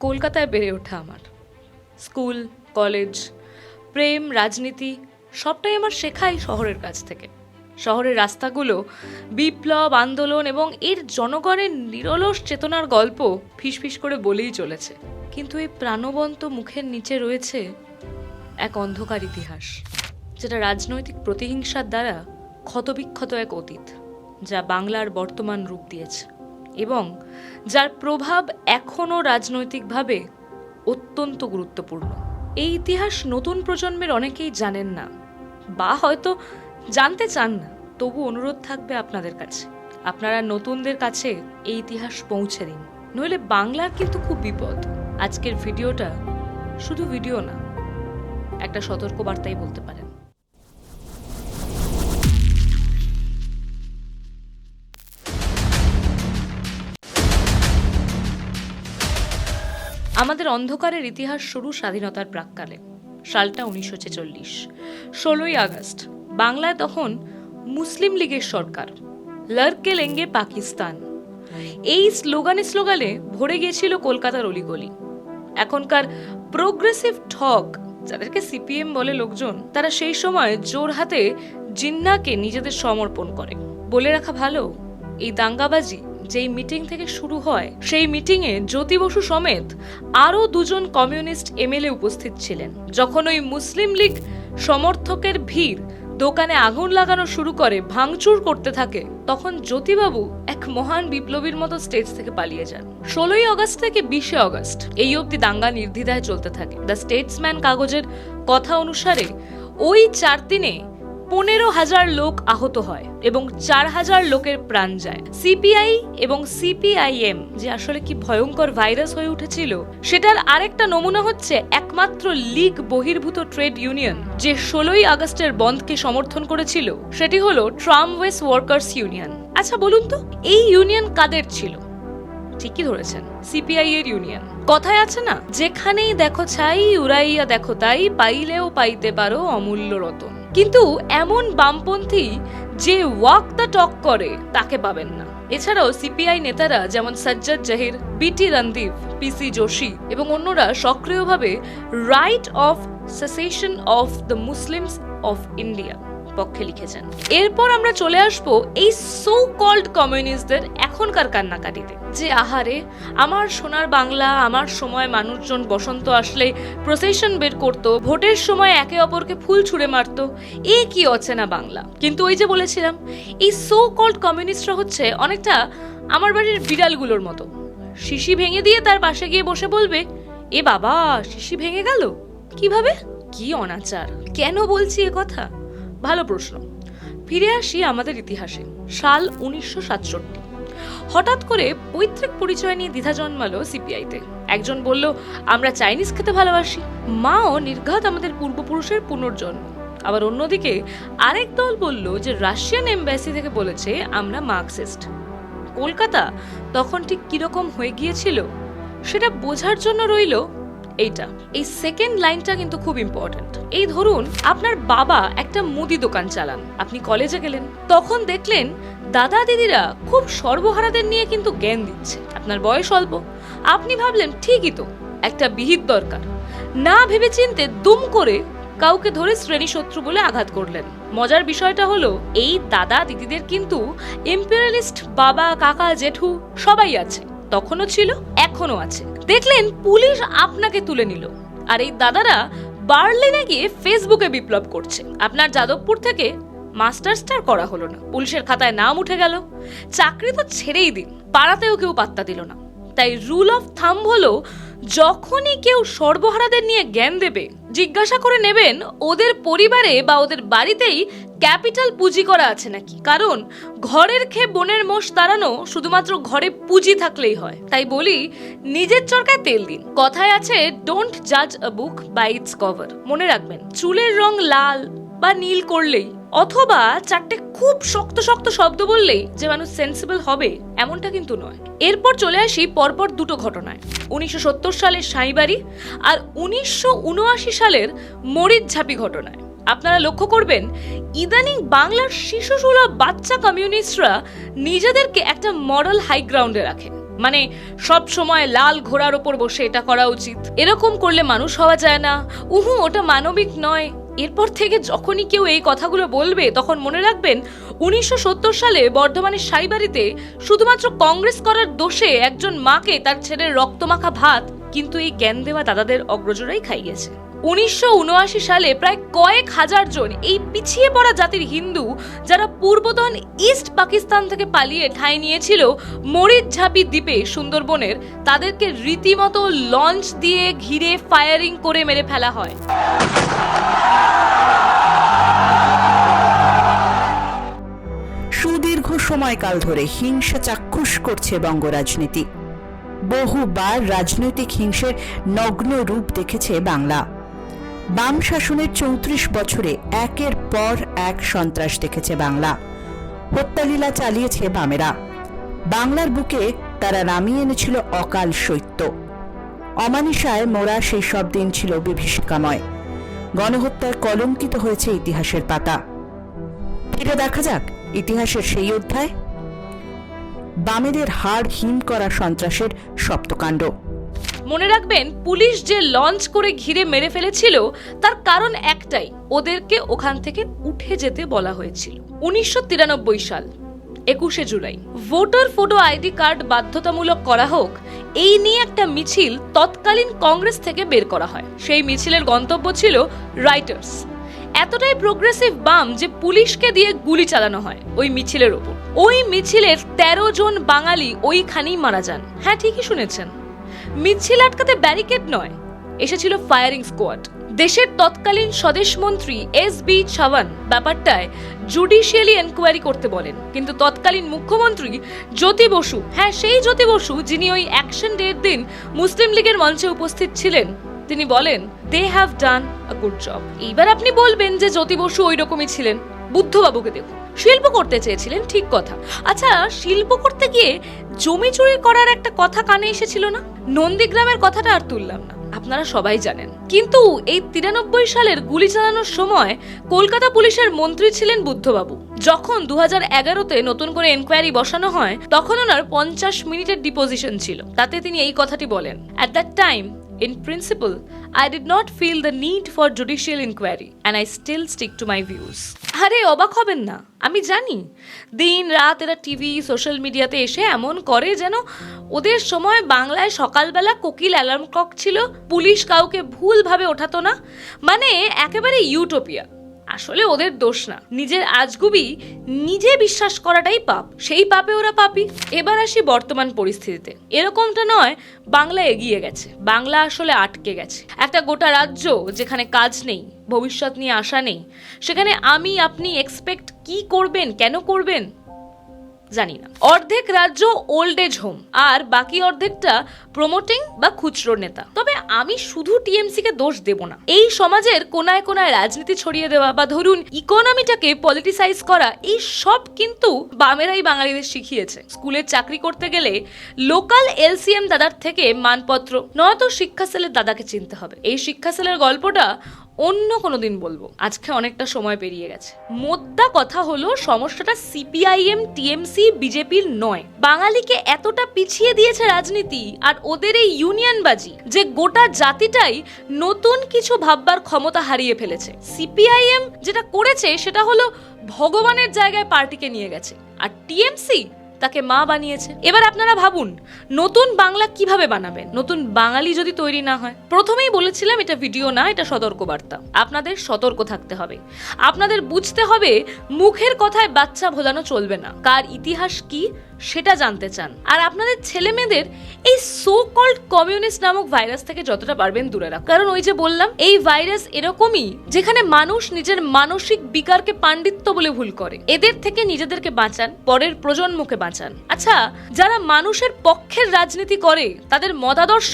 কলকাতায় বেড়ে ওঠা আমার। স্কুল, কলেজ, প্রেম, রাজনীতি, সবটাই আমার শেখাই শহরের কাছ থেকে। শহরের রাস্তাগুলো, বিপ্লব, আন্দোলন এবং এর জনগণের নিরলস চেতনার গল্প ফিসফিস করে বলেই চলেছে। কিন্তু এই প্রাণবন্ত মুখের নিচে রয়েছে এক অন্ধকার ইতিহাস, যেটা রাজনৈতিক প্রতিহিংসার দ্বারা ক্ষতবিক্ষত এক অতীত, যা বাংলার বর্তমান রূপ দিয়েছে। এবং যার প্রভাব এখনও রাজনৈতিকভাবে অত্যন্ত গুরুত্বপূর্ণ। এই ইতিহাস নতুন প্রজন্মের অনেকেই জানেন না বা হয়তো জানতে চান না, তবু অনুরোধ থাকবে আপনাদের কাছে। আপনারা নতুনদের কাছে এই ইতিহাস পৌঁছে দিন। নইলে বাংলার কিন্তু খুব বিপদ। আজকের ভিডিওটা শুধু ভিডিও না, একটা সতর্কবার্তাই বলতে পারেন। আমাদের অন্ধকারের ইতিহাস শুরু স্বাধীনতার প্রাককালে, সালটা উনিশশো ছেচল্লিশ। ষোলোই আগস্ট, বাংলায় তখন মুসলিম লীগের সরকার লড়কে লেঙ্গে পাকিস্তান। এই স্লোগানে স্লোগানে ভরে গিয়েছিল কলকাতার অলিগলি। এখনকার প্রোগ্রেসিভ ঠক যাদেরকে সিপিএম বলে লোকজন, তারা সেই সময় জোর হাতে জিন্নাকে নিজেদের সমর্পণ করে। বলে রাখা ভালো, এই দাঙ্গাবাজি যেই মিটিং থেকে শুরু হয়, সেই মিটিংয়ে জ্যোতি বসু সমেত আরও দুজন কমিউনিস্ট এমএলএ উপস্থিত ছিলেন। যখন ওই মুসলিম লীগ সমর্থকের ভিড় দোকানে আগুন লাগানো শুরু করে, ভাঙচুর করতে থাকে, তখন জ্যোতিবাবু এক মহান বিপ্লবীর মতো স্টেজ থেকে পালিয়ে যান। ষোলোই আগস্ট থেকে বিশে আগস্ট এই অবধি দাঙ্গা নির্দ্বিধায় চলতে থাকে। দ্য স্টেটসম্যান কাগজের কথা অনুসারে ওই চার দিনে পনেরো হাজার লোক আহত হয় এবং চার হাজার লোকের প্রাণ যায়। সিপিআই এবং সিপিআইএম যে আসলে কি ভয়ঙ্কর ভাইরাস হয়ে উঠেছিল, সেটার আরেকটা নমুনা হচ্ছে একমাত্র লীগ বহির্ভূত ট্রেড ইউনিয়ন যে ষোলোই আগস্টের বন্ধকে সমর্থন করেছিল। সেটি হলো ট্রামওয়েস ওয়ার্কার্স ইউনিয়ন। আচ্ছা বলুন তো, এই ইউনিয়ন কাদের ছিল? ঠিকই ধরেছেন সিপিআই এর ইউনিয়ন। কথায় আছে না, যেখানেই দেখো ছাই, উড়াইয়া দেখো তাই, পাইলেও পাইতে পারো অমূল্য রতন। কিন্তু এমন বামপন্থী যে ওয়াক দ্য টক করে, তাকে পাবেন না। এছাড়াও সিপিআই নেতারা যেমন সজ্জাদ জাহির, বিটি রন্দীপ পিসি যোশী এবং অন্যরা সক্রিয়ভাবে right of secession of the Muslims of India পক্ষে লিখেছেন। এরপর আমরা চলে আসব এই সো কল্ড কমিউনিস্টদের এখনকার কান্নাকাটিতে। যে আহারে, আমার সোনার বাংলা, আমার সময় মানুষজন বসন্ত আসলে প্রসেশন বের করত, ভোটের সময় একে অপরকে ফুল ছুঁড়ে মারত, এ কি অচেনা বাংলা? কিন্তু ওই যে বলেছিলাম, এই সো কল্ড কমিউনিস্টরা হচ্ছে অনেকটা আমার বাড়ির বিড়ালগুলোর মতো। শিশি ভেঙে দিয়ে তার পাশে গিয়ে বসে বলবে, এ বাবা, শিশি ভেঙে গেল? কীভাবে? কি অনাচার? কেন বলছি এ কথা? ভালো প্রশ্ন। ফিরে আসি আমাদের ইতিহাসে, সাল উনিশশো সাতষট্টি। হঠাৎ করে পৈতৃক পরিচয় নিয়ে দ্বিধা জন্মালো সিপিআইতে। একজন বলল, আমরা চাইনিজ খেতে ভালোবাসি। মাও নির্ঘাত আমাদের পূর্বপুরুষের পুনর্জন্ম। আবার অন্যদিকে আরেক দল বলল যে রাশিয়ান এম্বাসি থেকে বলেছে, আমরা মার্কসিস্ট। কলকাতা তখন ঠিক কীরকম হয়ে গিয়েছিল, সেটা বোঝার জন্য রইল এইটা, এই সেকেন্ড লাইনটা কিন্তু খুব ইম্পর্ট্যান্ট এই ধরুন, আপনার বাবা একটা মুদি দোকান চালান, আপনি কলেজে গেলেন, তখন দেখলেন দাদা দিদিরা খুব সর্বহারাদের নিয়ে কিন্তু জ্ঞান দিচ্ছে। আপনার বয়স অল্প, আপনি ভাবলেন ঠিকই তো, একটা বিহিত দরকার। না ভেবে চিনতে দুম করে কাউকে ধরে শ্রেণি শত্রু বলে আঘাত করলেন। মজার বিষয়টা হলো, এই দাদা দিদিদের কিন্তু ইম্পেরিয়ালিস্ট বাবা, কাকা, জেঠু সবাই আছে। তখনও ছিল এখনও আছে। দেখলেন পুলিশ আপনাকে তুলে নিল। আর এই দাদারা বার্লিনে গিয়ে ফেসবুকে বিপ্লব করছে। আপনার যাদবপুর থেকে মাস্টার্সটার করা হলো না। পুলিশের খাতায় নাম উঠে গেল। চাকরি তো ছেড়েই দিন, পাড়াতেও কেউ পাত্তা দিল না। তাই রুল অফ থাম্ব হলো যখনই কেউ সর্বহারাদের নিয়ে জ্ঞান দেবে, জিজ্ঞাসা করে নেবেন, ওদের পরিবারে বা ওদের বাড়িতেই ক্যাপিটাল পুঁজি করা আছে নাকি? কারণ ঘরের খেয়ে বনের মোষ তাড়ানো শুধুমাত্র ঘরে পুঁজি থাকলেই হয়। তাই বলি, নিজের চরকায় তেল দিন। কথায় আছে ডোন্ট জাজ a book by its cover মনে রাখবেন, চুলের রং লাল বা নীল করলেই অথবা চারটে খুব শক্ত শক্ত শব্দ বললেই যে মানুষ সেন্সিবল হবে, এমনটা কিন্তু নয়। এরপর চলে আসি পরপর দুটো ঘটনায়। উনিশশো সত্তর সালের সাঁইবাড়ি আর উনিশশো উনআশি সালের মরিচঝাপি ঘটনায়। আপনারা লক্ষ্য করবেন, ইদানিং বাংলার শিশু সুলভ বাচ্চা কমিউনিস্টরা নিজেদেরকে একটা মরাল হাই গ্রাউন্ডে রাখে। মানে সব সময় লাল ঘোড়ার ওপর বসে এটা করা উচিত। এরকম করলে মানুষ হওয়া যায় না। উহু, ওটা মানবিক নয়। এরপর থেকে যখনই কেউ এই কথাগুলো বলবে, তখন মনে রাখবেন উনিশশো সত্তর সালে বর্ধমানের সাইবাড়িতে শুধুমাত্র কংগ্রেস করার দোষে একজন মাকে তার ছেলের রক্তমাখা ভাত কিন্তু এই জ্ঞান দেওয়া দাদাদের অগ্রজরাই খাইয়েছে। উনিশশো উনআশি সালে প্রায় কয়েক হাজার জন এই পিছিয়ে পড়া জাতির হিন্দু যারা পূর্বতন ইস্ট পাকিস্তান থেকে পালিয়ে ঠাঁই নিয়েছিল মরিচঝাপি দ্বীপে সুন্দরবনের, তাদেরকে রীতিমতো লঞ্চ দিয়ে ঘিরে ফায়ারিং করে মেরে ফেলা হয়। সুদীর্ঘ সময়কাল ধরে হিংসা চাক্ষুষ করছে বঙ্গ রাজনীতি। বহুবার রাজনৈতিক হিংসের নগ্ন রূপ দেখেছে বাংলা। বাম শাসনের চৌত্রিশ বছরে একের পর এক সন্ত্রাস দেখেছে বাংলা। হত্যালীলা চালিয়েছে বামেরা। বাংলার বুকে তারা নামিয়ে এনেছিল অকাল শৈত্য অমানিসায় মোরা সেই সব দিন ছিল বিভীষিকাময়। গণহত্যার কলঙ্কিত হয়েছে ইতিহাসের পাতা। ফিরে দেখা যাক ইতিহাসের সেই অধ্যায়। বামেদের হাড় হিম করা সন্ত্রাসের সপ্তকাণ্ড। মনে রাখবেন, পুলিশ যে লঞ্চ করে ঘিরে মেরে ফেলেছিল, তার কারণ একটাই, ওদেরকে ওখান থেকে উঠে যেতে বলা হয়েছিল। উনিশশো তিরানব্বই সাল, একুশে জুলাই। ভোটার ফটো আইডি কার্ড বাধ্যতামূলক করা হোক, এই নিয়ে একটা মিছিল তৎকালীন কংগ্রেস থেকে বের করা হয়। সেই মিছিলের গন্তব্য ছিল রাইটার্স। এতটাই প্রোগ্রেসিভ বাম যে পুলিশকে দিয়ে গুলি চালানো হয় ওই মিছিলের ওপর। ওই মিছিলের তেরো জন বাঙালি ওইখানেই মারা যান। হ্যাঁ ঠিকই শুনেছেন। মিছিল আটকাতে ব্যারিকেড নয়। এসেছিল ফায়ারিং স্কোয়াড। দেশের তৎকালীন স্বদেশমন্ত্রী এস বি ছাওয়ান ব্যাপারটায় জুডিশিয়ালি এনকোয়ারি করতে বলেন। কিন্তু তৎকালীন মুখ্যমন্ত্রী জ্যোতি বসু হ্যাঁ সেই জ্যোতি বসু, যিনি ওই অ্যাকশন ডের দিন মুসলিম লীগের মঞ্চে উপস্থিত ছিলেন, তিনি বলেন they have done a good job এইবার আপনি বলবেন যে জ্যোতি বসু ওই রকমই ছিলেন। বুদ্ধবাবুকে দেখুন। শিল্প করতে চেয়েছিলেন, ঠিক কথা। আচ্ছা শিল্প করতে গিয়ে জমি চুরি করার একটা কথা কানে এসেছিল না? নন্দীগ্রামের কথাটা আর তুললাম না। আপনারা সবাই জানেন। কিন্তু এই তিরানব্বই সালের গুলি চালানোর সময় কলকাতা পুলিশের মন্ত্রী ছিলেন বুদ্ধবাবু। যখন দু হাজার এগারোতে নতুন করে এনকোয়ারি বসানো হয় তখন ওনার পঞ্চাশ মিনিটের ডিপোজিশন ছিল। তাতে তিনি এই কথাটি বলেন at that time In principle, I did not feel the need for judicial inquiry and I still stick to my views. আরে অবাক হবেন না। আমি জানি দিন রাত এরা টিভি সোশ্যাল মিডিয়াতে এসে এমন করে যেন ওদের সময় বাংলায় সকালবেলা কোকিল অ্যালার্ম ক্লক ছিল পুলিশ কাউকে ভুলভাবে ওঠাতো না মানে একেবারে ইউটোপিয়া। আসলে ওদের দোষ না। নিজের আজগুবি নিজে বিশ্বাস করাটাই পাপ। সেই পাপে ওরা পাপি। এবার আসি বর্তমান পরিস্থিতিতে। এরকমটা নয়, বাংলা এগিয়ে গেছে। বাংলা আসলে আটকে গেছে। একটা গোটা রাজ্য যেখানে কাজ নেই, ভবিষ্যৎ নিয়ে আশা নেই, সেখানে আমি, আপনি এক্সপেক্ট কি করবেন, কেন করবেন? জানি না। অর্ধেক রাজ্য ওল্ড এজ হোম আর বাকি অর্ধেকটা প্রমোটিং বা খুচরো নেতা। তবে আমি শুধু টিএমসি কে দোষ দেব না। এই সমাজের কোনায় কোনায় রাজনীতি ছড়িয়ে দেওয়া বা ধরুন ইকোনমিটাকে পলিটিসাইজ করা, এই সব কিন্তু বামেরাই বাঙালিদের শিখিয়েছে। স্কুলের চাকরি করতে গেলে লোকাল এলসিএম দাদার থেকে মানপত্র, নয়তো শিক্ষা সেলের দাদাকে চিনতে হবে। এই শিক্ষা সেলের গল্পটা অন্য কোনো দিন বলব। আজকে অনেকটা সময় পেরিয়ে গেছে। মোদ্দা কথা হলো, সমস্যাটা সিপিআইএম, টিএমসি, বিজেপির নয়। বাঙালিকে এতটা পিছিয়ে দিয়েছে রাজনীতি আর ওদের এই ইউনিয়নবাজি যে গোটা জাতিটাই নতুন কিছু ভাববার ক্ষমতা হারিয়ে ফেলেছে। সিপিআইএম যেটা করেছে সেটা হলো ভগবানের জায়গায় পার্টিকে নিয়ে গেছে। আর টিএমসি তাকে মা বানিয়েছে। এবার আপনারা ভাবুন, নতুন বাংলা কীভাবে বানাবেন? নতুন বাঙালি যদি তৈরি না হয়। প্রথমেই বলেছিলাম এটা ভিডিও না, এটা সতর্কবার্তা। আপনাদের সতর্ক থাকতে হবে। আপনাদের বুঝতে হবে, মুখের কথায় বাচ্চা ভোলানো চলবে না। কার ইতিহাস কি সেটা জানতে চান। আর আপনাদের ছেলে মেয়েদের এই সো কল্ড কমিউনিস্ট নামক ভাইরাস থেকে যতটা পারবেন দূরে রাখ কারণ ওই যে বললাম, এই ভাইরাস এরকমই যেখানে মানুষ নিজের মানসিক বিকারকে পাণ্ডিত্য বলে ভুল করে। এদের থেকে নিজেদেরকে বাঁচান, পরের প্রজন্মকে বাঁচান। আচ্ছা যারা মানুষের পক্ষের রাজনীতি করে, তাদের মতাদর্শ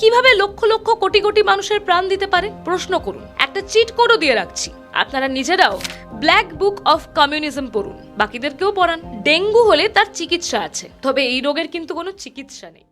কীভাবে লক্ষ লক্ষ কোটি কোটি মানুষের প্রাণ দিতে পারে? প্রশ্ন করুন। একটা চিট কোডও দিয়ে রাখছি। আপনারা নিজেরাও ব্ল্যাক বুক অফ কমিউনিজম পড়ুন। বাকিদেরকেও পড়ান। ডেঙ্গু হলে তার চিকিৎসা আছে। তবে এই রোগের কিন্তু কোনো চিকিৎসা নেই।